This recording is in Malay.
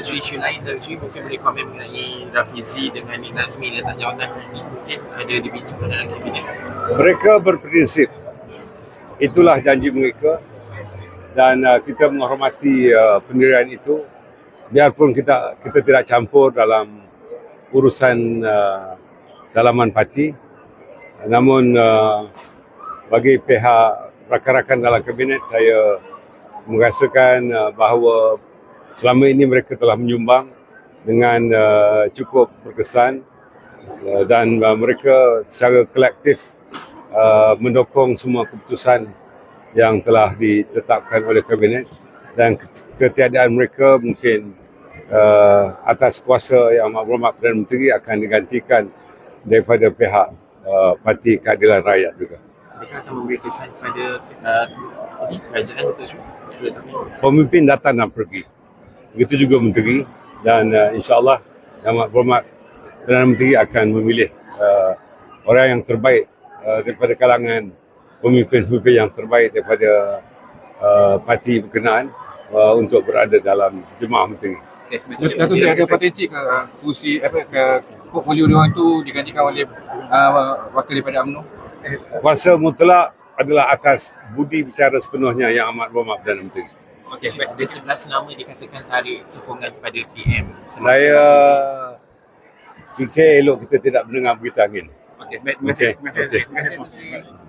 Isu isu lain Datuk Seri mungkin boleh komen mengenai Rafizi dengan Nazmi letak jawatan ini mungkin ada dibincangkan dalam kabinet. Mereka berprinsip. Itulah janji mereka. Dan uh, kita menghormati uh, pendirian itu. Biarpun kita kita tidak campur dalam urusan uh, dalaman parti. Namun uh, bagi pihak rakan-rakan dalam kabinet saya merasakan uh, bahawa selama ini mereka telah menyumbang dengan uh, cukup berkesan uh, dan uh, mereka secara kolektif uh, mendukung semua keputusan yang telah ditetapkan oleh kabinet dan ket- ketiadaan mereka mungkin uh, atas kuasa yang berhormat Perdana Menteri akan digantikan daripada pihak uh, Parti Keadilan Rakyat juga. Mereka akan memberi kesan kepada uh, kerajaan tahu? Pemimpin datang dan pergi. Begitu juga menteri dan uh, insyaAllah yang amat berhormat Perdana Menteri akan memilih uh, orang yang terbaik uh, daripada kalangan pemimpin-pemimpin yang terbaik daripada uh, parti berkenaan uh, untuk berada dalam jemaah menteri. Eh, Datuk Seri ada potensi ke uh, kursi apa ke portfolio dia tu digantikan oleh uh, wakil daripada UMNO? Kuasa mutlak adalah atas budi bicara sepenuhnya yang amat berhormat Perdana Menteri. Okey, baik. ada 11 nama dikatakan tarik sokongan kepada PM. Saya fikir elok kita tidak mendengar berita angin. Okey, baik. Terima kasih. Terima kasih. Okey. Terima kasih. Terima kasih.